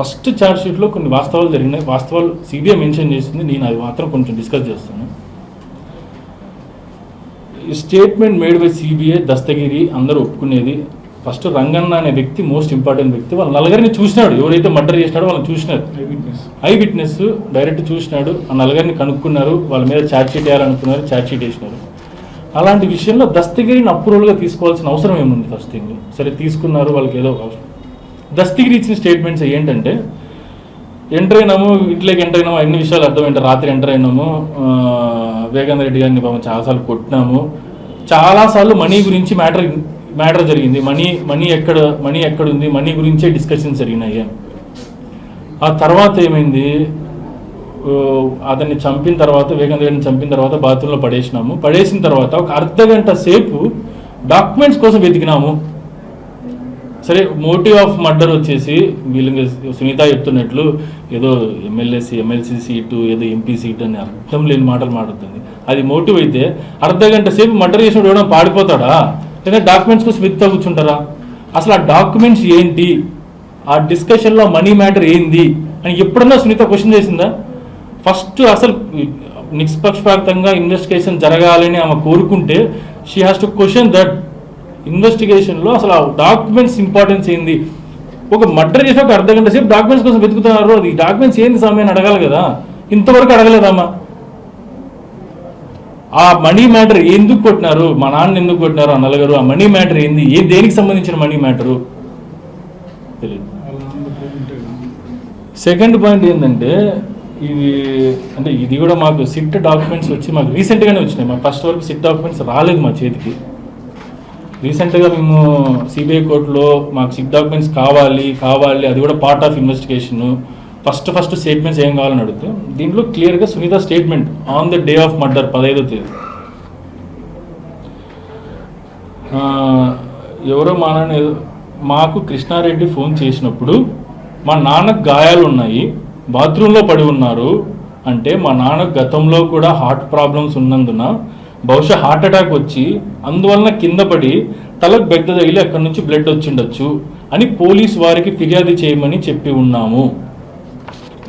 First charge షీట్లో కొన్ని వాస్తవాలు జరిగినాయి. వాస్తవాలు సిబిఐ మెన్షన్ చేసింది. నేను అది మాత్రం కొంచెం డిస్కస్ చేస్తాను. Statement made by CBI Dastagiri అందరూ ఒప్పుకునేది ఫస్ట్ రంగన్న అనే వ్యక్తి మోస్ట్ ఇంపార్టెంట్ వ్యక్తి వాళ్ళ నలుగురిని చూసినాడు. ఎవరైతే మర్డర్ చేసినాడో వాళ్ళని చూసినారు. I witness. డైరెక్ట్ చూసినాడు. ఆ నలుగురిని కనుక్కున్నారు. వాళ్ళ మీద ఛార్జ్ షీట్ వేయాలనుకున్నారు. ఛార్జ్ షీట్ వేసినారు. అలాంటి విషయంలో దస్తగిరిని అప్రూవల్గా తీసుకోవాల్సిన అవసరం ఏముంది ఫస్ట్ థింగ్? సరే తీసుకున్నారు. వాళ్ళకి ఏదో అవసరం దస్తగిరి ఇచ్చిన స్టేట్మెంట్స్ ఏంటంటే ఎంటర్ అయినాము ఇంట్లోకి ఎంటర్ అయినాము అన్ని విషయాలు అర్థమైంటే రాత్రి ఎంటర్ అయినాము ఆ, వివేకానంద రెడ్డి గారిని పాపం చాలాసార్లు కొట్టినాము. చాలాసార్లు మనీ గురించి మ్యాటర్ మ్యాటర్ జరిగింది. మనీ మనీ ఎక్కడ మనీ ఎక్కడ ఉంది మనీ గురించే డిస్కషన్ జరిగినాయి. ఆ తర్వాత ఏమైంది? అతన్ని చంపిన తర్వాత వివేకానంద రెడ్డిని చంపిన తర్వాత బాత్రూంలో పడేసినాము. పడేసిన తర్వాత ఒక అర్ధ గంట సేపు డాక్యుమెంట్స్ కోసం వెతికినాము. సరే మోటివ్ ఆఫ్ మర్డర్ వచ్చేసి వీళ్ళు సునీత చెప్తున్నట్లు ఏదో ఎమ్మెల్యేసి ఎమ్మెల్సీ సీటు ఏదో ఎంపీ సీట్ అని అర్థం లేని మాటలు మాట్లాడుతుంది. అది మోటివ్ అయితే అర్ధ గంట సేపు మర్డర్ చేసినప్పుడు ఎవడో పాడిపోతాడా లేదా డాక్యుమెంట్స్ కోసం వెతుకుతా కూర్చుంటారా? అసలు ఆ డాక్యుమెంట్స్ ఏంటి? ఆ డిస్కషన్లో మనీ మ్యాటర్ ఏంది? అని ఎప్పుడన్నా సునీత క్వశ్చన్ చేసిందా? ఫస్ట్ అసలు నిష్పక్షపాతంగా ఇన్వెస్టిగేషన్ జరగాలని ఆమె కోరుకుంటే she has to question that ఇన్వెస్టిగేషన్లో అసలు ఆ డాక్యుమెంట్స్ ఇంపార్టెన్స్ ఏంది? ఒక మర్డర్ చేసి ఒక అర్ధ గంట సేపు డాక్యుమెంట్స్ కోసం వెతుకుతున్నారు. అది డాక్యుమెంట్స్ ఏంది సమయం అడగాలి కదా? ఇంతవరకు అడగలేదమ్మా. ఆ మనీ మ్యాటర్ ఎందుకు కొట్టినారు? మా నాన్న ఎందుకు కొట్టినారు? ఆ నలుగురు ఆ మనీ మ్యాటర్ ఏంది? ఏ దేనికి సంబంధించిన మనీ మ్యాటరు? తెలియదు సెకండ్ పాయింట్ ఏంటంటే ఇది అంటే ఇది కూడా మాకు సిట్ డాక్యుమెంట్స్ వచ్చి మాకు రీసెంట్గానే వచ్చినాయి. మాకు ఫస్ట్ వరకు సిట్ డాక్యుమెంట్స్ రాలేదు మా చేతికి. రీసెంట్గా మేము సిబిఐ కోర్టులో మాకు సిక్ డాక్యుమెంట్స్ కావాలి కావాలి అది కూడా part of investigation first first statements ఏం కావాలని అడిగితే దీంట్లో క్లియర్గా Sunitha statement on the day of murder పదహైదో తేదీ. ఎవరో మా నాన్న మాకు కృష్ణారెడ్డి ఫోన్ చేసినప్పుడు మా నాన్నకు గాయాలు ఉన్నాయి బాత్రూంలో పడి ఉన్నారు అంటే మా నాన్నకు గతంలో కూడా హార్ట్ ప్రాబ్లమ్స్ ఉన్నందున బహుశా హార్ట్ అటాక్ వచ్చి అందువలన కింద పడి తలకు బెగ్గ తగిలి అక్కడి నుంచి బ్లడ్ వచ్చిండొచ్చు అని పోలీస్ వారికి ఫిర్యాదు చేయమని చెప్పి ఉన్నాము.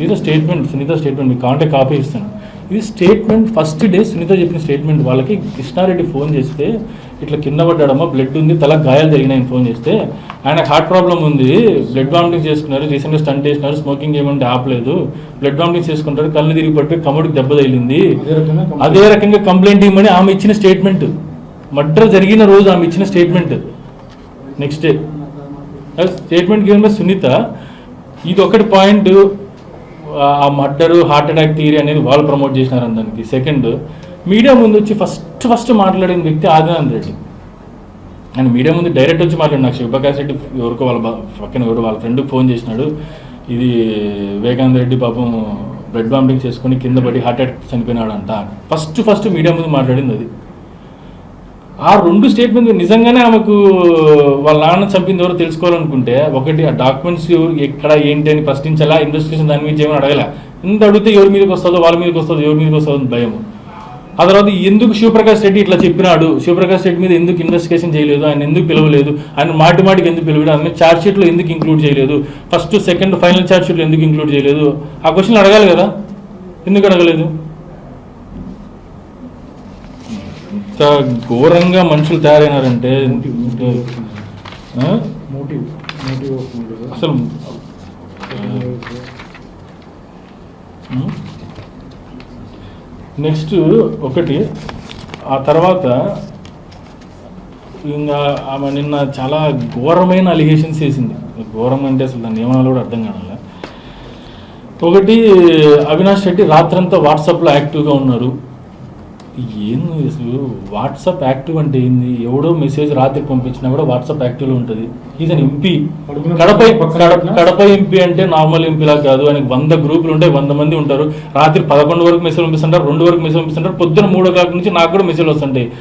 ఇది స్టేట్మెంట్ సునీత స్టేట్మెంట్ మీకు కాంటే కాపీ ఇస్తాను. ఇది స్టేట్మెంట్ ఫస్ట్ డే సునీత చెప్పిన స్టేట్మెంట్ వాళ్ళకి కృష్ణారెడ్డి ఫోన్ చేస్తే ఇట్లా కింద పడ్డాడమ్మా బ్లడ్ ఉంది తల గాయాలు జరిగినాయని ఫోన్ చేస్తే. ఆయన హార్ట్ ప్రాబ్లం ఉంది బ్లడ్ వామిటింగ్ చేసుకున్నారు రీసెంట్గా స్టంట్ చేసినారు స్మోకింగ్ ఏమంటే ఆపలేదు. బ్లడ్ వామిటింగ్ చేసుకుంటారు కళ్ళు తిరిగి పడిపోయి కమ్ముడికి దెబ్బ తగిలింది. అదే రకంగా కంప్లైంట్ ఇవ్వమని ఆమె ఇచ్చిన స్టేట్మెంట్ మర్డర్ జరిగిన రోజు ఆమె ఇచ్చిన statement next day statement given by Sunitha. ఇది ఒకటి పాయింట్ ఆ మర్డర్ హార్ట్ అటాక్ థియరీ అనేది వాళ్ళు ప్రమోట్ చేసినారు దానికి సెకండ్ మీడియా ముందు వచ్చి ఫస్ట్ ఫస్ట్ మాట్లాడిన వ్యక్తి ఆదినాథ్ రెడ్డి. ఆయన మీడియా ముందు డైరెక్ట్ వచ్చి మాట్లాడి నాకు శివప్రకాష్ రెడ్డి ఎవరికో వాళ్ళ పక్కన ఎవరు వాళ్ళ ఫ్రెండ్కి ఫోన్ చేసినాడు. ఇది వివేకానంద రెడ్డి పాపం బ్లడ్ బాంబింగ్ చేసుకుని కింద పడి హార్ట్ అటాక్ చనిపోయినాడు అంట ఫస్ట్ ఫస్ట్ మీడియా ముందు మాట్లాడింది అది. ఆ రెండు స్టేట్మెంట్ నిజంగానే ఆమెకు వాళ్ళ నాన్న చంపింది ఎవరో తెలుసుకోవాలనుకుంటే ఒకటి ఆ డాక్యుమెంట్స్ ఎక్కడ ఏంటి అని ప్రశ్నించాలా? ఇన్వెస్టిగేషన్ దాని మీద చేయమని అడగలే? ఎంత అడిగితే ఎవరి మీదకి వస్తుందో వాళ్ళ మీదకి వస్తుందో ఎవరి మీదకి వస్తుందో భయం ఆ తర్వాత ఎందుకు శివప్రకాష్ రెడ్డి ఇట్లా చెప్పినాడు? శివప్రకాష్ రెడ్డి మీద ఎందుకు ఇన్వెస్టిగేషన్ చేయలేదు? ఆయన ఎందుకు పిలవలేదు? ఆయన మాటి మాటికి ఎందుకు పిలవలేదు? ఆయన ఛార్జ్ షీట్లో ఎందుకు ఇంక్లూడ్ చేయలేదు? ఫస్ట్ సెకండ్ ఫైనల్ ఛార్జ్ షీట్లో ఎందుకు ఇంక్లూడ్ చేయలేదు? ఆ క్వశ్చన్ అడగాలి కదా? ఎందుకు అడగలేదు? ఇంత ఘోరంగా మనుషులు తయారైనారంటే అసలు నెక్స్ట్ ఒకటి ఆ తర్వాత ఇంకా ఆమె నిన్న చాలా ఘోరమైన అలిగేషన్స్ వేసింది ఘోరం అంటే అసలు దాని నియమాలు కూడా అర్థం కావాలి ఒకటి అవినాష్ రెడ్డి రాత్రంతా వాట్సాప్లో యాక్టివ్గా ఉన్నారు. ఏంది అసలు? వాట్సాప్ యాక్టివ్ అంటే ఏంది? ఎవడో మెసేజ్ రాత్రి పంపించినా కూడా వాట్సాప్ యాక్టివ్లో ఉంటుంది. Is an MP Kadapa Kadapa- MP అంటే నార్మల్ ఎంపీలా కాదు. ఆయనకి వంద గ్రూపులు ఉంటాయి వంద మంది ఉంటారు. రాత్రి పదకొండు వరకు మెసేజ్ పంపిస్తుంటారు రెండు వరకు మెసేజ్ పంపిస్తుంటారు. పొద్దున మూడో క్లాక్ నుంచి నాకు కూడా మెసేజ్ వస్తుంటాయి.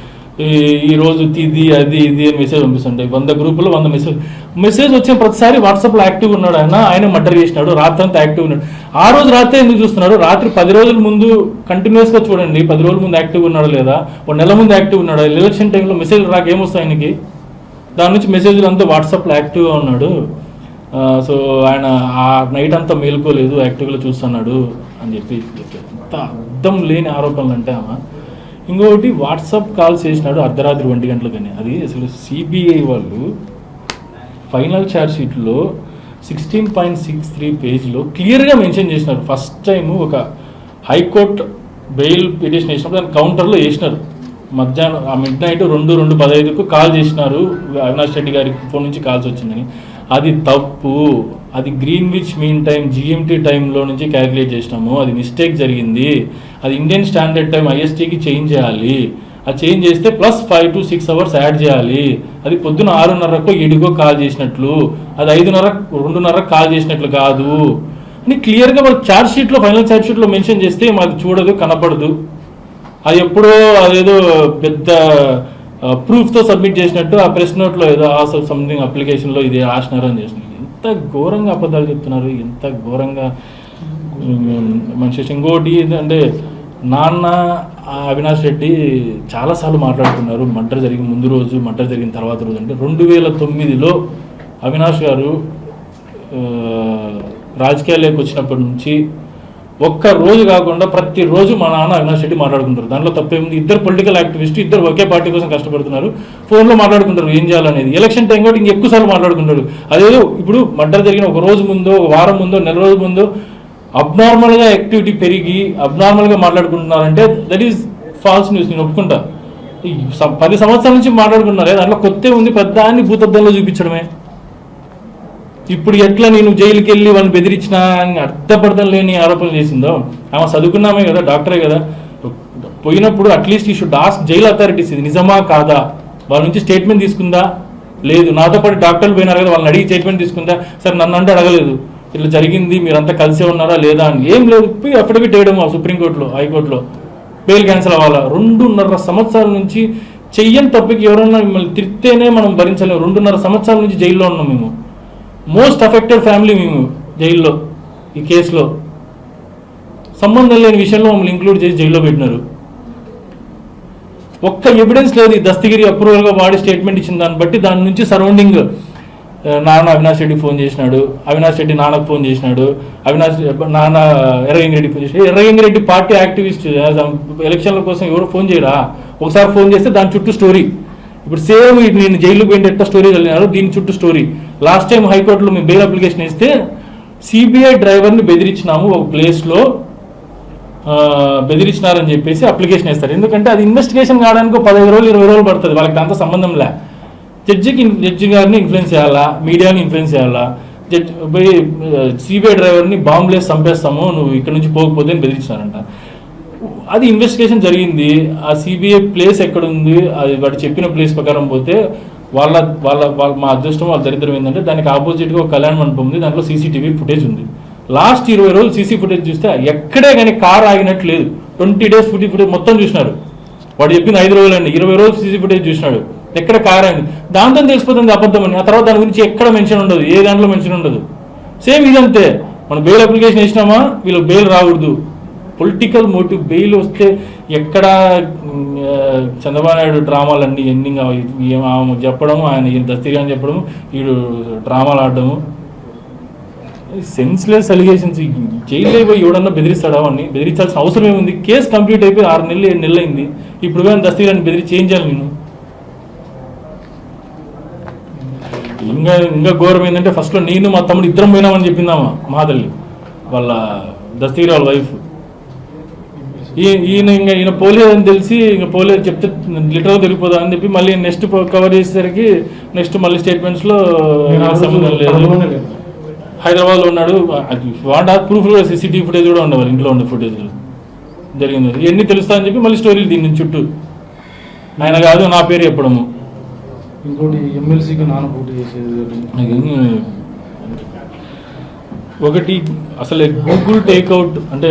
ఈ రోజు తిది అది ఇది అని మెసేజ్ పంపిస్తుంటాయి వంద గ్రూపులో వంద మెసేజ్ మెసేజ్ వచ్చిన ప్రతిసారి వాట్సాప్లో యాక్టివ్ ఉన్నాడు ఆయన. ఆయన మర్డర్ చేసినాడు. రాత్రి అంతా యాక్టివ్ ఉన్నాడు. ఆ రోజు రాత్రి ఎందుకు చూస్తున్నాడు? రాత్రి పది రోజుల ముందు కంటిన్యూస్గా చూడండి. పది రోజుల ముందు యాక్టివ్ ఉన్నాడు లేదా? ఒక నెల ముందు యాక్టివ్ ఉన్నాడు? ఎలక్షన్ టైంలో మెసేజ్ రాక ఏమొస్తాయి ఆయనకి? దాని నుంచి మెసేజ్లు అంతా వాట్సాప్లో యాక్టివ్గా ఉన్నాడు. సో ఆయన ఆ నైట్ అంతా మేలుకోలేదు. యాక్టివ్గా చూస్తున్నాడు అని చెప్పి చెప్పారు. అర్థం లేని ఆరోపణలు అంటే ఆమె. ఇంకొకటి వాట్సాప్ కాల్ చేసినాడు అర్ధరాత్రి ఒంటి గంటలకని. అది అసలు సిబిఐ వాళ్ళు ఫైనల్ ఛార్జ్ షీట్లో సిక్స్టీన్ పాయింట్ సిక్స్ త్రీ పేజ్లో క్లియర్గా మెన్షన్ చేసినారు. ఫస్ట్ టైం ఒక హైకోర్టు బెయిల్ పిటిషన్ వేసినప్పుడు దాని కౌంటర్లో వేసినారు. మధ్యాహ్నం ఆ మిడ్ నైట్ రెండు రెండు పదహైదుకు కాల్ చేసినారు. అవినాష్ రెడ్డి గారికి ఫోన్ నుంచి కాల్స్ వచ్చిందని. అది తప్పు. అది Greenwich mean time GMT టైంలో నుంచి క్యాలిక్యులేట్ చేసినాము. అది మిస్టేక్ జరిగింది. అది ఇండియన్ స్టాండర్డ్ టైం ఐఎస్టీకి చేంజ్ చేయాలి. అది చేంజ్ చేస్తే plus five to six hours add చేయాలి. అది పొద్దున ఆరున్నరకు ఏడుకో కాల్ చేసినట్లు. అది ఐదున్నర రెండున్నర కాల్ చేసినట్లు కాదు. అని క్లియర్గా వాళ్ళు ఛార్జ్ షీట్లో ఫైనల్ ఛార్జ్ షీట్లో మెన్షన్ చేస్తే మాకు చూడదు కనపడదు. అది ఎప్పుడో అదేదో పెద్ద ప్రూఫ్తో సబ్మిట్ చేసినట్టు ఆ ప్రెస్ నోట్లో ఏదో ఆ సంథింగ్ అప్లికేషన్లో ఇది ఆశనారం చేసినారు ఎంత ఘోరంగా అబద్ధాలు చెప్తున్నారు ఎంత ఘోరంగా మనిషి ఇంకోటి ఏంటంటే నాన్న అవినాష్ రెడ్డి చాలాసార్లు మాట్లాడుతున్నారు మర్డర్ జరిగిన ముందు రోజు మర్డర్ జరిగిన తర్వాత రోజు అంటే రెండు వేల తొమ్మిదిలో అవినాష్ గారు రాజకీయాల్లోకి వచ్చినప్పటి నుంచి ఒక్క రోజు కాకుండా ప్రతిరోజు మా నాన్న అవినాష్ రెడ్డి మాట్లాడుకుంటారు. దాంట్లో తప్పేముంది? ఇద్దరు పొలిటికల్ యాక్టివిస్ట్ ఇద్దరు ఒకే పార్టీ కోసం కష్టపడుతున్నారు. ఫోన్లో మాట్లాడుకుంటారు ఏం చేయాలనేది. ఎలక్షన్ టైం కూడా ఇంక ఎక్కువసార్లు మాట్లాడుకుంటారు అదేదో ఇప్పుడు మర్డర్ జరిగిన ఒక రోజు ముందో ఒక వారం ముందో నెల రోజు ముందో అబ్నార్మల్గా యాక్టివిటీ పెరిగి అబ్నార్మల్గా మాట్లాడుకుంటున్నారంటే దట్ ఈస్ ఫాల్స్ న్యూస్ నేను ఒప్పుకుంటా. ఈ పది సంవత్సరాల నుంచి మాట్లాడుకున్నారే దాంట్లో కొత్త ఉంది పెద్ద అని భూతద్దంలో చూపించడమే. ఇప్పుడు ఎట్లా నేను జైలుకి వెళ్ళి వాళ్ళని బెదిరించినా అని అర్థపడతం లేని ఆరోపణలు చేసిందో? ఆమె చదువుకున్నామే కదా డాక్టరే కదా. పోయినప్పుడు అట్లీస్ట్ ఈ షుడ్ ఆస్క్ జైల్ అథారిటీస్ ఇది నిజమా కాదా? వాళ్ళ నుంచి స్టేట్మెంట్ తీసుకుందా? లేదు. నాతో పాటు డాక్టర్లు పోయినారు కదా వాళ్ళని అడిగి స్టేట్మెంట్ తీసుకుందా? సరే నన్ను అంటే అడగలేదు. ఇట్లా జరిగింది మీరంతా కలిసే ఉన్నారా లేదా అని. ఏం లేదు పోయి అఫిడవిట్ వేయడం సుప్రీంకోర్టులో హైకోర్టులో. బెయిల్ క్యాన్సిల్ అవ్వాలా? రెండున్నర సంవత్సరాల నుంచి చెయ్యని తప్పికి ఎవరన్నా మిమ్మల్ని తిరిగితేనే మనం భరించలేము. రెండున్నర సంవత్సరాల నుంచి జైల్లో ఉన్నాం మేము. మోస్ట్ అఫెక్టెడ్ ఫ్యామిలీ మేము జైల్లో ఈ కేసులో. సంబంధం లేని విషయంలో మమ్మల్ని ఇంక్లూడ్ చేసి జైల్లో పెట్టినారు. ఒక్క ఎవిడెన్స్ లేదు ఈ దస్తగిరి అప్రూవల్గా వాడి స్టేట్మెంట్ ఇచ్చిన దాన్ని బట్టి దాని నుంచి సరౌండింగ్ నాన్న అవినాష్ రెడ్డి ఫోన్ చేసినాడు అవినాష్ రెడ్డి నాన్నకు ఫోన్ చేసినాడు అవినాష్ నాన్న ఎర్రగంగిరెడ్డి ఫోన్ చేసినాడు ఎర్రగంగిరెడ్డి పార్టీ యాక్టివిస్ట్ ఎలక్షన్ల కోసం ఎవరు ఫోన్ చేయరా? ఒకసారి ఫోన్ చేస్తే దాని చుట్టూ స్టోరీ. ఇప్పుడు సేమ్ నేను జైలు పోయిన ఎట్లా స్టోరీ చదివినారు దీని చుట్టూ స్టోరీ. లాస్ట్ టైం హైకోర్టులో మేము బెయిల్ అప్లికేషన్ ఇస్తే సిబిఐ డ్రైవర్ని బెదిరించినాము ఒక ప్లేస్లో బెదిరించినారని చెప్పేసి అప్లికేషన్ వేస్తారు. ఎందుకంటే అది ఇన్వెస్టిగేషన్ కావడానికి పదహైదు రోజులు ఇరవై రోజులు పడుతుంది. వాళ్ళకి అంత సంబంధం లే. జడ్జికి జడ్జి గారిని ఇన్ఫ్లుయెన్స్ చేయాలా? మీడియాని ఇన్ఫ్లుయెన్స్ చేయాలా? జడ్జి పోయి సిబిఐ డ్రైవర్ని బాంబులేసి చంపేస్తాము నువ్వు ఇక్కడ నుంచి పోకపోతే అని బెదిరించినారంట. అది ఇన్వెస్టిగేషన్ జరిగింది. ఆ సిబిఐ ప్లేస్ ఎక్కడుంది? అది వాడు చెప్పిన ప్లేస్ ప్రకారం పోతే వాళ్ళ వాళ్ళ వాళ్ళ మా అదృష్టం వాళ్ళ దరిద్రం ఏంటంటే దానికి ఆపోజిట్గా ఒక కళ్యాణ మండపం ఉంది దాంట్లో సీసీటీవీ ఫుటేజ్ ఉంది. లాస్ట్ ఇరవై రోజులు సీసీ ఫుటేజ్ చూస్తే ఎక్కడే కానీ కార్ ఆగినట్టు లేదు. ట్వంటీ డేస్ ఫుటీ ఫుటేజ్ మొత్తం చూసినారు వాడు చెప్పింది ఐదు రోజులండి ఇరవై రోజులు సీసీ ఫుటేజ్ చూసినాడు. ఎక్కడ కార్ ఆగింది? దాంతో తెలిసిపోతుంది అబద్ధం అని. ఆ తర్వాత దాని గురించి ఎక్కడ మెన్షన్ ఉండదు ఏ దాంట్లో మెన్షన్ ఉండదు. సేమ్ ఇదంతే. మనం బెయిల్ అప్లికేషన్ ఇచ్చినామా వీళ్ళు బెయిల్ రాకూడదు. పొలిటికల్ మోటివ్ బెయిల్ వస్తే ఎక్కడ చంద్రబాబు నాయుడు డ్రామాలన్నీ ఎండింగ్ ఆమె చెప్పడము ఆయన ఈయన దస్తగిరి అని చెప్పడము వీడు డ్రామాలు ఆడడము. సెన్స్లెస్ అలిగేషన్స్ జైల్లో పోయి ఎవడన్నా బెదిరిస్తాడా అని బెదిరించాల్సిన అవసరం ఏముంది? కేసు కంప్లీట్ అయిపోయి ఆరు నెలలు ఏడు నెలలు అయింది. ఇప్పుడు కానీ దస్తీరాన్ని బెదిరించి ఏం చేయాలి నేను. ఇంకా ఇంకా ఘోరం ఏంటంటే ఫస్ట్లో నేను మా తమ్ముడు ఇద్దరం పోయినామని చెప్పిందామా మా తల్లి వాళ్ళ దస్తగిరి వాళ్ళ వైఫ్ ఈయన ఇంకా ఈయన పోలేదని తెలిసి ఇంకా పోలేదు చెప్తే లిటరల్ దొరికిపోదా అని చెప్పి మళ్ళీ నెక్స్ట్ కవర్ చేసేసరికి నెక్స్ట్ మళ్ళీ స్టేట్మెంట్స్లో సంబంధం లేదు. హైదరాబాద్లో ఉన్నాడు వాంట ప్రూఫ్ కూడా సీసీటీవీ ఫుటేజ్ కూడా ఉండేవాళ్ళు ఇంట్లో ఉండే ఫుటేజ్ జరిగింది. ఇవన్నీ తెలుస్తా అని చెప్పి మళ్ళీ స్టోరీలు దీని చుట్టూ. ఆయన కాదు నా పేరు చెప్పడము ఇంకోటి ఎమ్మెల్సీకి నాన్న పోటీ చేసేది ఒకటి. అసలు గూగుల్ టేక్అవుట్ అంటే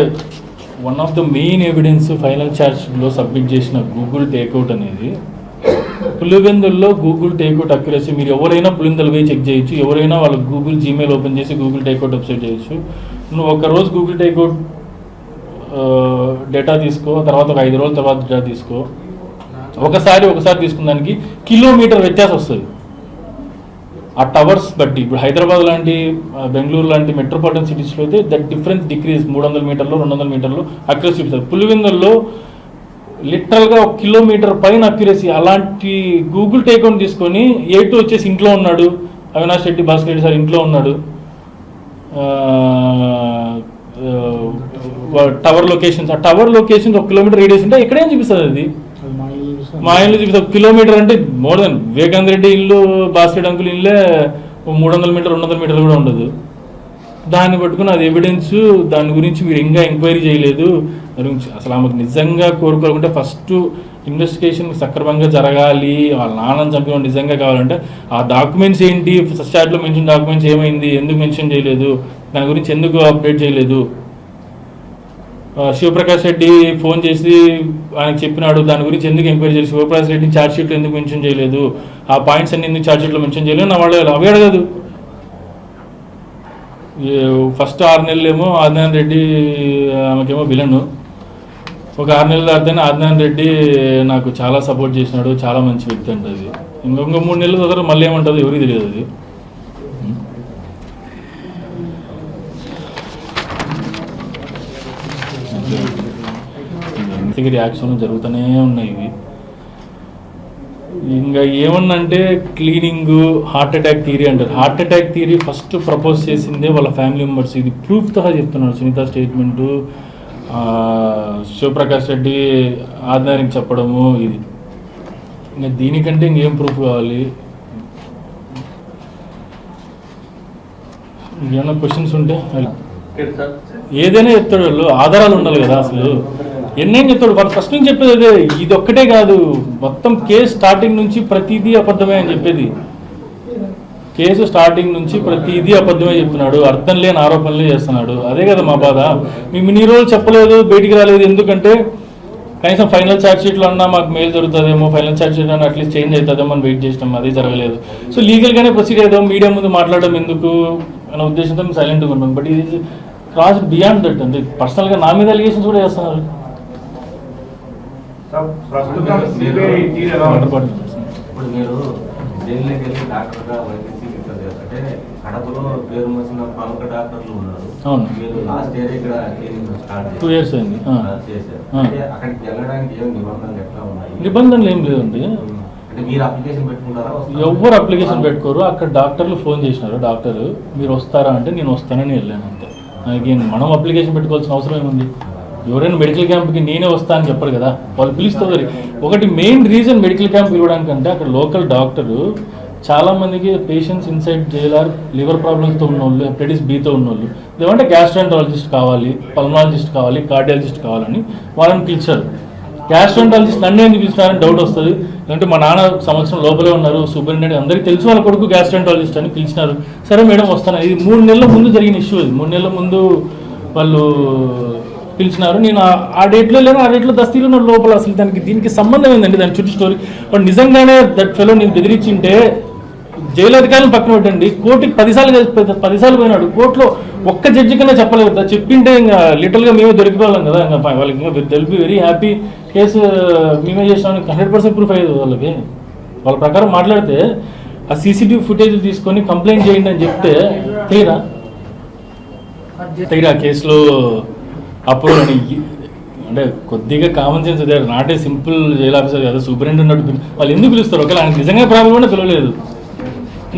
one of the main evidence final ఛార్జ్లో submit చేసిన గూగుల్ టేక్అవుట్ అనేది పులివెందుల్లో గూగుల్ టేక్అవుట్ అక్యురసీ మీరు ఎవరైనా పులిందలు పోయి చెక్ చేయొచ్చు ఎవరైనా వాళ్ళ గూగుల్ జీమెయిల్ ఓపెన్ చేసి గూగుల్ టేక్అవుట్ వెబ్సైట్ చేయొచ్చు. నువ్వు ఒకరోజు గూగుల్ టేక్అవుట్ డేటా తీసుకో తర్వాత ఒక ఐదు రోజుల తర్వాత డేటా తీసుకో. ఒకసారి ఒకసారి తీసుకున్న దానికి కిలోమీటర్ వ్యత్యాసం వస్తుంది. ఆ టవర్స్ బట్టి ఇప్పుడు హైదరాబాద్ లాంటి బెంగళూరు లాంటి మెట్రోపాలిటన్ సిటీస్లో అయితే దట్ డిఫరెన్స్ డిక్రీజ్ మూడు వందల మీటర్లు రెండు వందల మీటర్లు అక్యురసీ చూపిస్తారు పులివెందుల్లో లిటరల్గా ఒక కిలోమీటర్ పైన అక్యురసీ అలాంటి గూగుల్ టేక్అవుట్ తీసుకొని ఏ టూ వచ్చేసి ఇంట్లో ఉన్నాడు అవినాష్ రెడ్డి భాస్కర్ రెడ్డి సార్ ఇంట్లో ఉన్నాడు టవర్ లొకేషన్స్ ఆ టవర్ లొకేషన్స్ ఒక కిలోమీటర్ రేడియస్ ఉంటే ఎక్కడేం చూపిస్తుంది అది. మా ఇల్లు చూస్తే ఒక కిలోమీటర్ అంటే మోర్ దెన్ వివేకానంద రెడ్డి ఇల్లు భాస్కర్ అంకుల్ ఇల్లే మూడు వందల మీటర్ రెండు వందల మీటర్లు కూడా ఉండదు. దాన్ని పట్టుకుని అది ఎవిడెన్స్ దాని గురించి మీరు ఇంకా ఎంక్వైరీ చేయలేదు. దాని గురించి అసలు ఆమెకు నిజంగా కోరుకోవాలంటే ఫస్ట్ ఇన్వెస్టిగేషన్ సక్రమంగా జరగాలి. వాళ్ళ నాన్నని చంపిన నిజంగా కావాలంటే ఆ డాక్యుమెంట్స్ ఏంటి? ఫస్ట్ చార్ట్లో మెన్షన్ డాక్యుమెంట్స్ ఏమైంది? ఎందుకు మెన్షన్ చేయలేదు? దాని గురించి ఎందుకు అప్డేట్ చేయలేదు? శివప్రకాష్ రెడ్డి ఫోన్ చేసి ఆయనకు చెప్పినాడు దాని గురించి ఎందుకు ఎంక్వైరీ చేయాలి శివప్రకాష్ రెడ్డిని ఛార్జ్ షీట్లో ఎందుకు మెన్షన్ చేయలేదు? ఆ పాయింట్స్ అన్ని ఎందుకు ఛార్జ్ షీట్లో మెన్షన్ చేయలేదు? నా వాళ్ళు అవే అడగదు. ఫస్ట్ ఆరు నెలలు ఏమో ఆదినారాయణ రెడ్డి ఆమెకేమో విలను ఒక ఆరు నెలల దాటితేనే ఆదినారాయణ రెడ్డి నాకు చాలా సపోర్ట్ చేసినాడు చాలా మంచి వ్యక్తి అంటది ఇంకొక మూడు నెలల తర్వాత మళ్ళీ ఏమంటుందో ఎవరికి తెలియదు అది. దగ్గర యాక్షన్ జరుగుతూనే ఉన్నాయి ఇవి. ఇంకా ఏమన్నంటే క్లీనింగ్ హార్ట్ అటాక్ థియరీ అంటారు. Heart attack theory first propose చేసిందే వాళ్ళ ఫ్యామిలీ మెంబర్స్ ఇది ప్రూఫ్తో చెప్తున్నారు. సునీత స్టేట్మెంటు శివప్రకాష్ రెడ్డి ఆదినారికి చెప్పడము ఇది. ఇంకా దీనికంటే ఇంకేం ప్రూఫ్ కావాలి? ఇంకేమైనా క్వశ్చన్స్ ఉంటే. ఏదైనా చెప్తాడు వాళ్ళు. ఆధారాలు ఉండాలి కదా అసలు. ఎన్నేం చెప్తాడు? వాళ్ళు ఫస్ట్ నుంచి చెప్పేది అదే. ఇది ఒక్కటే కాదు. మొత్తం కేసు స్టార్టింగ్ నుంచి ప్రతిదీ అబద్ధమే అని చెప్పేది. కేసు స్టార్టింగ్ నుంచి ప్రతిదీ అబద్ధమే చెప్తున్నాడు. అర్థం లేని ఆరోపణలు చేస్తున్నాడు. అదే కదా మా బాధ. మేము ఇన్ని రోజులు చెప్పలేదు బయటికి రాలేదు. ఎందుకంటే కనీసం ఫైనల్ ఛార్జ్ షీట్లో అన్నా మాకు మెయిల్ జరుగుతుందేమో ఫైనల్ ఛార్జ్ షీట్ అన్నా అట్లీస్ట్ చేంజ్ అవుతుందేమో అని వెయిట్ చేసినాం. అదే జరగలేదు. సో లీగల్గానే ప్రొసీడ్ అవుతాం మీడియా ముందు మాట్లాడడం ఎందుకు అనే ఉద్దేశంతో మేము సైలెంట్గా ఉన్నాం. బట్ ఇది క్రాస్ బియాండ్ దట్. అంటే పర్సనల్గా నా మీద అలిగేషన్స్ కూడా చేస్తున్నారు ప్రస్తుతం సిబిఐ తీరు ఎలా ఉంది? ఇప్పుడు మీరు జైల్లోకి వెళ్ళి డాక్టర్గా వైద్యం అంటే కడపలో పేరు మోసిన ప్రముఖ డాక్టర్లు ఉన్నారు. అవును. మీరు లాస్ట్ ఇయర్ ఇక్కడ క్లినిక్ స్టార్ట్ Two years అయింది. ఆ. చేశారు. అక్కడికి వెళ్ళడానికి ఏం నిబంధనలు ఎట్లా ఉన్నాయి? నిబంధనలు ఏం లేదండి. అంటే మీరు అప్లికేషన్ పెట్టుకోరు. అక్కడ డాక్టర్లు ఫోన్ చేసినారు. డాక్టర్ మీరు వస్తారా? అంటే నేను వస్తానని వెళ్ళాను అంతే. మనం అప్లికేషన్ పెట్టుకోవాల్సిన అవసరం ఏముంది? ఎవరైనా మెడికల్ క్యాంప్కి నేనే వస్తా అని చెప్పరు కదా. వాళ్ళు పిలుస్తారు ఒకటి మెయిన్ రీజన్ మెడికల్ క్యాంప్ ఇవ్వడానికంటే అంటే అక్కడ లోకల్ డాక్టరు చాలామందికి పేషెంట్స్ ఇన్సైడ్ జైలార్ లివర్ ప్రాబ్లమ్స్తో ఉన్నోళ్ళు హెపటైటిస్ బీతో ఉన్నోళ్ళు. లేదంటే గ్యాస్ట్రాంటాలజిస్ట్ కావాలి పల్మాలజిస్ట్ కావాలి కార్డియాలజిస్ట్ కావాలని వాళ్ళని పిలిచారు. గ్యాస్ట్రాంటాలజిస్ట్ నన్ను ఎందుకు పిలుస్తున్నారని డౌట్ వస్తుంది. ఎందుకంటే మా నాన్న సంవత్సరం లోపలే ఉన్నారు సూపరింటెండెంట్ అందరికీ తెలుసు వాళ్ళ కొడుకు గ్యాస్ట్రాంటాలజిస్ట్ అని పిలిచినారు. సరే మేడం వస్తాను. ఇది మూడు నెలల ముందు జరిగిన ఇష్యూ ఇది మూడు నెలల ముందు వాళ్ళు పిలిచినారు. నేను ఆ- డేట్లో లేను ఆ డేట్లో దస్తీలో ఉన్న లోపల అసలు దానికి దీనికి సంబంధం ఏందండి దాని చుట్టూ స్టోరీ బట్ నిజంగానే దట్ ఫెలో నేను బెదిరించింటే జైలు అధికారులను పక్కన పెట్టండి. కోర్టుకి పదిసార్లు పదిసార్లు పోయినాడు. కోర్టులో ఒక్క జడ్జి కన్నా చెప్పలేదు. కదా చెప్పింటే ఇంకా లిటరల్గా మేమే దొరికిపోవాలం కదా. ఇంకా వాళ్ళకి ఇంకా బి వెరీ హ్యాపీ కేసు మేమే చేసినామని హండ్రెడ్ పర్సెంట్ ప్రూఫ్ అయ్యేది వాళ్ళకి. వాళ్ళ ప్రకారం మాట్లాడితే ఆ సీసీటీవీ ఫుటేజ్ తీసుకొని కంప్లైంట్ చేయండి అని చెప్తే తీరా? తీరా కేసులో అప్పుడు అంటే కొద్దిగా కామన్ సెన్స్ అదే not a simple jail officer కదా సూపరింటెండెంట్ ఉన్నట్టు వాళ్ళు ఎందుకు పిలుస్తారు? ఒకవేళ ఆయనకు నిజంగా ప్రాబ్లం ఉంటే పిలవలేదు.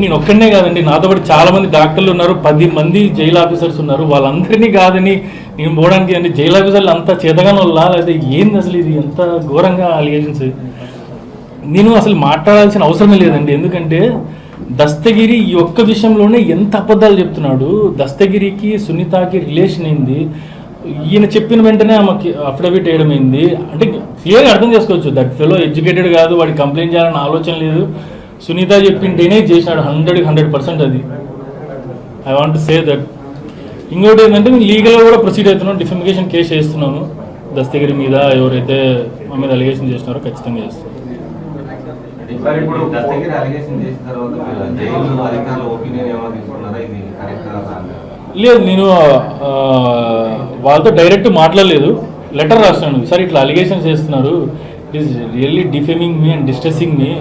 నేను ఒక్కడనే కాదండి నాతో పాటు చాలా మంది డాక్టర్లు ఉన్నారు పది మంది జైల్ ఆఫీసర్స్ ఉన్నారు. వాళ్ళందరినీ కాదని నేను పోవడానికి అంటే జైల్ ఆఫీసర్లు అంతా చేతగానే వాళ్ళ లేదా ఏంది అసలు ఇది? ఎంత ఘోరంగా అలిగేషన్స్ నేను అసలు మాట్లాడాల్సిన అవసరమే లేదండి. ఎందుకంటే దస్తగిరి ఈ ఒక్క విషయంలోనే ఎంత అబద్ధాలు చెప్తున్నాడు? దస్తగిరికి సునీతకి రిలేషన్ ఏంది? ఈయన చెప్పిన వెంటనే ఆమెకి అఫిడవిట్ వేయడం ఏంది? అంటే క్లియర్గా అర్థం చేసుకోవచ్చు. దట్ ఫెలో ఎడ్యుకేటెడ్ కాదు వాడికి కంప్లైంట్ చేయాలని ఆలోచన లేదు. సునీత చెప్పింటేనే చేసినాడు హండ్రెడ్ హండ్రెడ్ పర్సెంట్ అది. ఐ వాంట్ సే దట్ ఇంకోటి ఏంటంటే మేము లీగల్గా కూడా ప్రొసీడ్ అవుతున్నాం డిఫమికేషన్ కేసు వేస్తున్నాము దస్తగిరి మీద ఎవరైతే మా మీద అలిగేషన్ చేసినారో ఖచ్చితంగా చేస్తాం ఇప్పుడు- దస్తగిరి అలిగేషన్ చేసిన తర్వాత లేదు నేను వాళ్ళతో డైరెక్ట్ మాట్లాడలేదు. లెటర్ రాస్తాను సార్ ఇట్లా అలిగేషన్స్ చేస్తున్నారు it is really defaming me and distressing me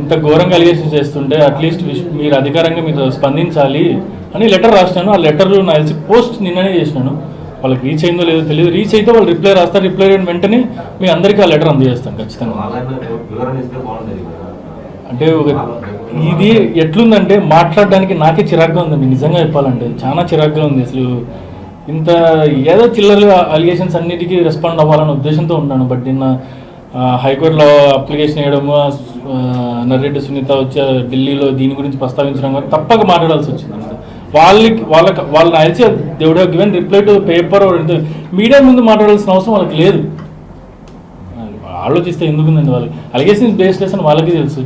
ఇంత ఘోరంగా అలిగేషన్ చేస్తుంటే అట్లీస్ట్ మీరు అధికారంగా మీరు స్పందించాలి అని లెటర్ రాసినాను ఆ లెటర్ నా తెలిసి పోస్ట్ నిన్ననే చేసినాను. వాళ్ళకి రీచ్ అయిందో లేదో తెలియదు. రీచ్ అయితే వాళ్ళు రిప్లై రాస్తారు. రిప్లై అయిన వెంటనే మీ అందరికీ ఆ లెటర్ అందజేస్తాను ఖచ్చితంగా. అంటే ఒక ఇది ఎట్లుందంటే మాట్లాడడానికి నాకే చిరాగ్గా ఉందండి. నిజంగా చెప్పాలంటే చాలా చిరాగ్గా ఉంది అసలు. ఇంత ఏదో చిల్లర అలిగేషన్స్ అన్నిటికీ రెస్పాండ్ అవ్వాలనే ఉద్దేశంతో ఉన్నాను. బట్ నిన్న హైకోర్టులో అప్లికేషన్ వేయడము నర్రెడ్డి సునీత వచ్చే ఢిల్లీలో దీని గురించి ప్రస్తావించడం కానీ తప్పక మాట్లాడాల్సి వచ్చింది వాళ్ళకి వాళ్ళకి వాళ్ళని అలిచి దేవుడు given reply to paper media ముందు మాట్లాడాల్సిన అవసరం వాళ్ళకి లేదు. ఆలోచిస్తే ఎందుకుందండి వాళ్ళకి? అలిగేషన్స్ బేస్లెస్ అని వాళ్ళకి తెలుసు.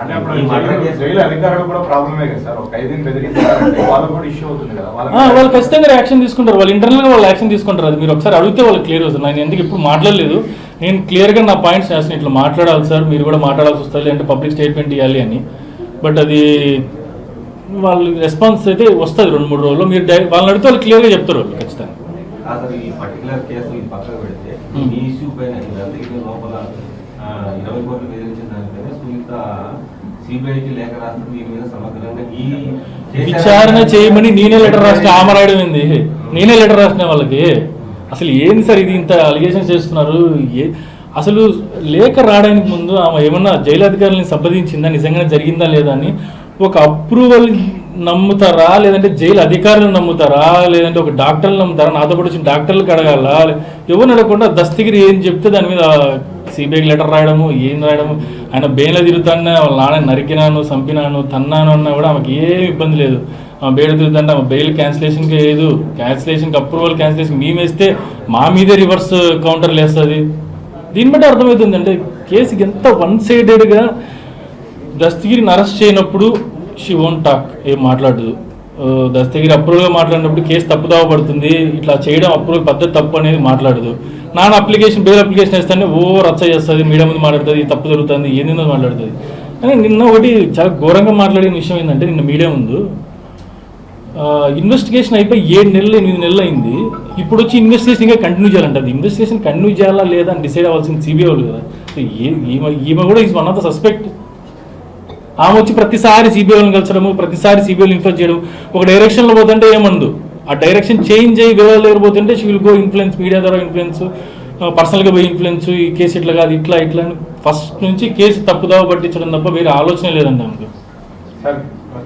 అంటే అప్పుడు ఈ మర్డర్ జైలు- కేసు- జైలు అధికారులు కూడా ప్రాబ్లమే కదా సార్? ఒక ఖైదీని బెదిరించారంటే వాళ్ళకు కూడా ఇష్యూ అవుతుంది కదా? ఆ, వాళ్ళకి- వాళ్ళు ఖచ్చితంగా యాక్షన్ తీసుకుంటారు. వాళ్ళు ఇంటర్నల్గా వాళ్ళు యాక్షన్ తీసుకుంటారు. అది మీరు ఒకసారి అడిగితే వాళ్ళకి క్లియర్ అవుతుంది నేను ఎందుకు ఇప్పుడు మాట్లాడలేదు? నేను క్లియర్గా నా పాయింట్స్ చేస్తాను ఇట్లా మాట్లాడాలి సార్. మీరు కూడా మాట్లాడాల్సి వస్తుంది. అంటే పబ్లిక్ స్టేట్మెంట్ ఇవ్వాలి అని. బట్ అది వాళ్ళు రెస్పాన్స్ అయితే వస్తుంది రెండు మూడు రోజుల్లో. మీరు డై- వాళ్ళని అడిగితే వాళ్ళు క్లియర్గా చెప్తారు వాళ్ళు ఖచ్చితంగా. అసలు ఈ పర్టికులర్ కేసు ఈ పక్కన పెడితే. ఈ ఇష్యూ పైన ఇదంతా ఇది లోపల ఆ, ఇరవై కోట్లు బెదిరించిన దానిపైన సునీత సిబిఐకి లేఖ రాస్తే దీని మీద సమగ్రంగా ఈ కేసు విచారణ చేయమని నేనే లెటర్ రాసిన ఆమె రాయడం ఏంది? నేనే లెటర్ రాసిన వాళ్ళకి? అసలు ఏంది సార్ ఇది ఇంత అలిగేషన్ చేస్తున్నారు? ఏ అసలు లేఖ రావడానికి ముందు ఆమె ఏమన్నా జైలు అధికారులని సంప్రదించిందా? నిజంగానే జరిగిందా లేదా అని ఒక అప్రూవల్ నమ్ముతారా? లేదంటే జైలు అధికారులను నమ్ముతారా? లేదంటే ఒక డాక్టర్లు నమ్ముతారా? నాతో పాటు వచ్చిన డాక్టర్లకు అడగాల? ఎవరు అడగకుండా దస్తగిరి ఏం చెప్తే దాని మీద సిబిఐకి లెటర్ రాయడము ఏం రాయడము? ఆయన బెయిల్ తిరుగుతానే వాళ్ళ నాన్న నరికినాను చంపినాను తన్నాను అన్నా కూడా ఆమెకి ఏం ఇబ్బంది లేదు. ఆమె బేడ తిరుగుతుంటే ఆమె బెయిల్ క్యాన్సిలేషన్కి లేదు. క్యాన్సిలేషన్కి అప్రూవల్ క్యాన్సిలేషన్ మేము వేస్తే మా మీదే రివర్స్ కౌంటర్లు వేస్తుంది దీన్ని బట్టి అర్థమవుతుంది అంటే కేసుకి ఎంత వన్ సైడెడ్గా దస్తగిరిని అరెస్ట్ చేయనప్పుడు షీ ఓన్ టాక్ ఏం మాట్లాడదు. దస్తగిరి అప్రూవల్గా మాట్లాడినప్పుడు కేసు తప్పుదావ పడుతుంది. ఇట్లా చేయడం అప్రూవల్ పద్ధతి తప్పు అనేది మాట్లాడదు. నాన్న అప్లికేషన్ బేర్ అప్లికేషన్ వేస్తానే ఓ రచ్చ చేస్తుంది మీడియా ముందు మాట్లాడుతుంది తప్పు జరుగుతుంది ఏందో మాట్లాడుతుంది. కానీ నిన్న ఒకటి చాలా ఘోరంగా మాట్లాడిన విషయం ఏంటంటే నిన్న మీడియా ముందు ఇన్వెస్టిగేషన్ అయిపోయి ఏడు నెలలు ఎనిమిది నెలలు అయింది. ఇప్పుడు వచ్చి ఇన్వెస్టిగేషన్ ఇంకా కంటిన్యూ చేయాలంట. ఇన్వెస్టిగేషన్ కంటిన్యూ చేయాలా లేదా అని డిసైడ్ అవ్వాల్సింది సిబిఐ వాళ్ళు కదా. ఈమె ఈమె కూడా is one of the suspect ఆమె వచ్చి ప్రతిసారి సిబిఐని కలిసడము ప్రతిసారి సిబిఐని ఇన్ఫ్లుయెన్స్ చేయడం ఒక డైరెక్షన్లో పోతుంటే ఏమందు ఆ డైరెక్షన్ చేంజ్ అయ్యి వేరే దగ్గర పోతుంటే she will go influence media ద్వారా ఇన్ఫ్లుయెన్స్ పర్సనల్గా పోయి ఇన్ఫ్లుయెన్స్ ఈ కేసు ఇట్లా కాదు ఇట్లా ఇట్లా అని ఫస్ట్ నుంచి కేసు తప్పుదావ పట్టించడం తప్ప వేరే ఆలోచన లేదండి ఆమెకు. సార్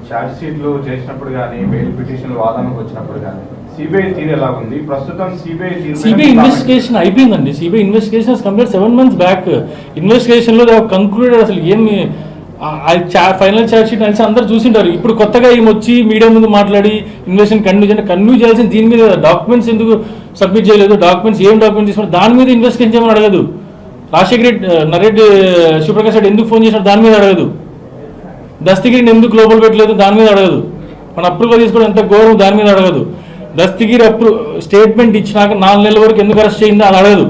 ఛార్జ్ షీట్లు చేసినప్పుడు కానీ బెయిల్ పిటిషన్లు వాదనకు వచ్చినప్పుడు కానీ సిబిఐ తీరు ఎలా ఉంది? ప్రస్తుతం సిబిఐ సిబిఐ ఇన్వెస్టిగేషన్ అయిపోయిందండి. CBI investigation complete seven months back ఇన్వెస్టిగేషన్లో కంక్లూడెడ్ అసలు ఏమి ఫైనల్ ఛార్జ్ షీట్ అనేసి అందరు చూసింటారు. ఇప్పుడు కొత్తగా ఏమి వచ్చి మీడియా ముందు మాట్లాడి ఇన్వెస్ట్మెంట్ కన్వ్యూజ్ చేయండి కన్వ్యూజ్ చేయాల్సిన దీని మీద డాక్యుమెంట్స్ ఎందుకు సబ్మిట్ చేయలేదు? డాక్యుమెంట్స్ ఏం డాక్యుమెంట్స్ తీసుకున్నారు? దాని మీద ఇన్వెస్టిగేషన్ చేయమని అడగదు. రాజశేఖర రెడ్డి నరెడ్డి శివప్రకాష్ రెడ్డి ఎందుకు ఫోన్ చేసినాడు దాని మీద అడగదు. దస్తగిరిని ఎందుకు లోపల పెట్టలేదు? దాని మీద అడగదు. మన అప్రూవల్ తీసుకోవడం ఎంత గౌరవం దాని మీద అడగదు. దస్తగిరి అప్రూ స్టేట్మెంట్ ఇచ్చినాక నాలుగు నెలల వరకు ఎందుకు అరెస్ట్ చేయిందో అది అడగదు.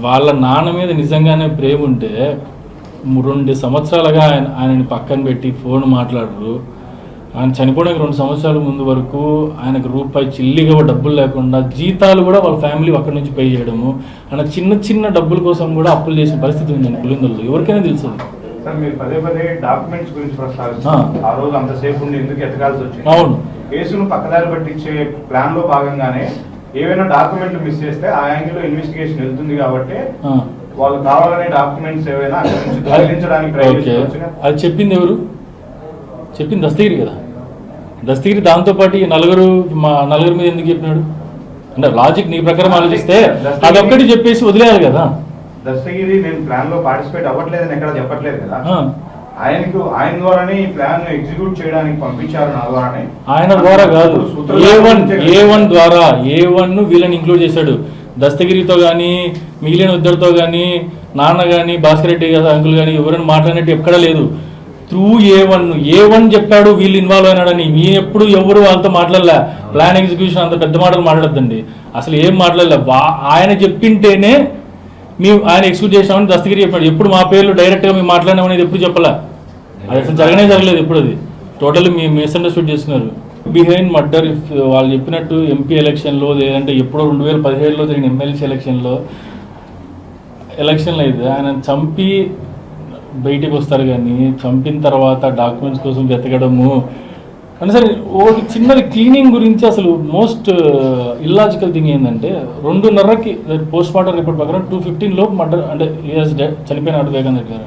వాళ్ళ నాన్న మీద నిజంగానే ప్రేమ ఉంటే రెండు సంవత్సరాలుగా ఆయన ఆయనని పక్కన పెట్టి ఫోన్ మాట్లాడరు. ఆయన చనిపోవడానికి రెండు సంవత్సరాల ముందు వరకు ఆయనకు రూపాయి చిల్లిగా డబ్బులు లేకుండా జీతాలు కూడా వాళ్ళ ఫ్యామిలీ అక్కడి నుంచి పే చేయడము ఆయన చిన్న చిన్న డబ్బుల కోసం కూడా అప్పులు చేసిన పరిస్థితి ఉందండి పులిందల్లో. ఎవరికైనా తెలుసు అవును. కేసును పక్కదారి పట్టించే ప్లాన్లో భాగంగానే ఏవైనా డాక్యుమెంట్లు మిస్ చేస్తే ఆ యాంగిల్లో ఇన్వెస్టిగేషన్ వెళ్తుంది కాబట్టి. వాళ్ళు కావాలనే డాక్యుమెంట్స్ ఏవైనా తొలగించడానికి ప్రయత్నించవచ్చు అది చెప్పింది ఎవరు? చెప్పింది దస్తగిరి కదా. దస్తగిరి దాంతోపాటు నలుగురు మా నలుగురు మీద ఎందుకు చెప్పినాడు? అంటే లాజిక్ నీ ప్రకారం ఆలోచిస్తే అదొక్కటి చెప్పేసి వదిలేయాలి కదా. దస్తగిరి నేను ప్లాన్లో పార్టిసిపేట్ అవ్వట్లేదని ఎక్కడ చెప్పట్లేదు కదా. ఆయనకు ఆయన ద్వారానే ఈ ప్లాన్ ఎగ్జిక్యూట్ చేయడానికి పంపించారు నా ద్వారానే. ఆయన ద్వారా కాదు. ఏ వన్ ఏ. వన్ ద్వారా ఏ వన్ వీళ్ళని ఇంక్లూడ్ చేశాడు. దస్తగిరితో కానీ మిగిలిన ఇద్దరితో కానీ నాన్న కానీ భాస్కర్ రెడ్డి గారు అంకుల్ కానీ ఎవరైనా మాట్లాడినట్టు ఎక్కడా లేదు. Through A one A one చెప్పాడు వీళ్ళు ఇన్వాల్వ్ అయినాడని. మీ ఎప్పుడు ఎవరు వాళ్ళతో మాట్లాడలే. ప్లాన్ ఎగ్జిక్యూషన్ అంత పెద్ద మాటలు మాట్లాడద్దండి. అసలు ఏం మాట్లాడలే. ఆయన చెప్పింటేనే మీ ఆయన ఎక్స్క్యూట్ చేసినామని దస్తగిరి చెప్పాడు. ఎప్పుడు మా పేర్లు డైరెక్ట్గా మేము మాట్లాడినామనేది ఎప్పుడు చెప్పలే? అది అసలు జరగనే జరగలేదు ఇప్పుడు అది టోటల్ మీ మిస్అండర్స్టూడ్ చేస్తున్నారు. బిహైండ్ మర్డర్ ఇఫ్ వాళ్ళు చెప్పినట్టు ఎంపీ ఎలక్షన్లో లేదంటే ఎప్పుడో రెండు వేల పదిహేడులో జరిగిన ఎమ్మెల్సీ ఎలక్షన్లో ఎలక్షన్లు అయితే ఆయన చంపి బయటికి వస్తారు కానీ చంపిన తర్వాత డాక్యుమెంట్స్ కోసం వెతకడము. అంటే సరే ఒక చిన్నది క్లీనింగ్ గురించి అసలు మోస్ట్ ఇల్లాజికల్ థింగ్ ఏంటంటే రెండున్నరకి పోస్ట్ మార్టం రిపోర్ట్ ప్రకారం టూ ఫిఫ్టీన్ లోపు మర్డర్ అంటే చనిపోయిన అటు వేగం దగ్గర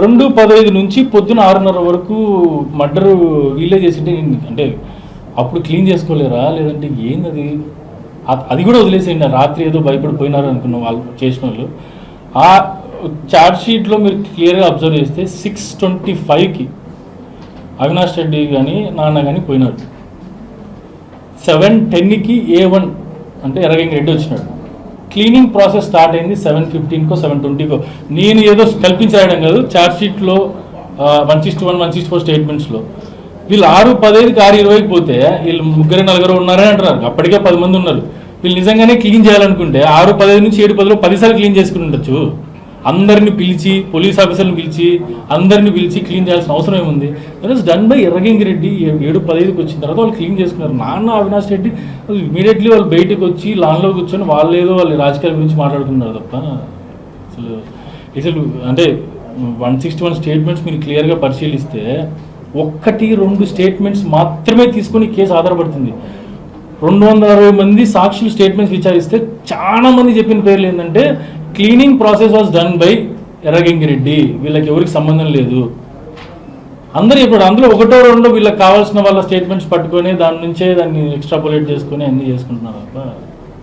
రెండు పదహైదు నుంచి పొద్దున ఆరున్నర వరకు మర్డర్ వీలే చేసింటే అంటే అప్పుడు క్లీన్ చేసుకోలేరా? లేదంటే ఏంది అది అది కూడా వదిలేసేయండి. రాత్రి ఏదో భయపడిపోయినారు అనుకున్న వాళ్ళు చేసిన వాళ్ళు. ఆ చార్జ్ షీట్లో మీరు క్లియర్గా అబ్జర్వ్ చేస్తే సిక్స్ ట్వంటీ ఫైవ్కి అవినాష్ రెడ్డి కానీ నాన్న కానీ పోయినాడు సెవెన్ టెన్కి ఏ వన్ అంటే ఎరగంగి రెడ్డి వచ్చినాడు. క్లీనింగ్ ప్రాసెస్ స్టార్ట్ అయింది సెవెన్ ఫిఫ్టీన్కో సెవెన్ ట్వంటీకో నేను ఏదో కల్పించడం కాదు ఛార్జ్షీట్లో one sixty one one sixty four స్టేట్మెంట్స్లో వీళ్ళు ఆరు పదహైదుకి ఆరు ఇరవైకి పోతే వీళ్ళు ముగ్గురు నలుగురు ఉన్నారని అంటున్నారు. అప్పటికే పది మంది ఉన్నారు. వీళ్ళు నిజంగానే క్లీన్ చేయాలనుకుంటే ఆరు పదహైదు నుంచి ఏడు పదిలో పదిసార్లు క్లీన్ చేసుకుని ఉండొచ్చు. అందరిని పిలిచి పోలీస్ ఆఫీసర్ని పిలిచి అందరిని పిలిచి క్లీన్ చేయాల్సిన అవసరం ఏముంది? That is done by Erragangi Reddy. ఏడు పదహైదుకి వచ్చిన తర్వాత వాళ్ళు క్లీన్ చేసుకున్నారు. నాన్న అవినాష్ రెడ్డి ఇమీడియట్లీ వాళ్ళు బయటకు వచ్చి లాన్లో కూర్చొని వాళ్ళు ఏదో వాళ్ళ రాజకీయాల గురించి మాట్లాడుతున్నారు తప్ప. అసలు అసలు అంటే వన్ సిక్స్టీ వన్ స్టేట్మెంట్స్ మీరు క్లియర్గా పరిశీలిస్తే ఒక్కటి రెండు స్టేట్మెంట్స్ మాత్రమే తీసుకొని కేసు ఆధారపడుతుంది. రెండు వందల అరవై మంది సాక్షులు స్టేట్మెంట్స్ విచారిస్తే చాలా మంది చెప్పిన పేర్లు ఏంటంటే cleaning process was done by Erragangireddy వీళ్ళకి ఎవరికి సంబంధం లేదు. అందరూ ఇప్పుడు అందులో ఒకటో రెండో వీళ్ళకి కావాల్సిన వాళ్ళ స్టేట్మెంట్స్ పట్టుకొని దాని నుంచే దాన్ని ఎక్స్ట్రాపులేట్ చేసుకొని అన్నీ చేసుకుంటున్నారు.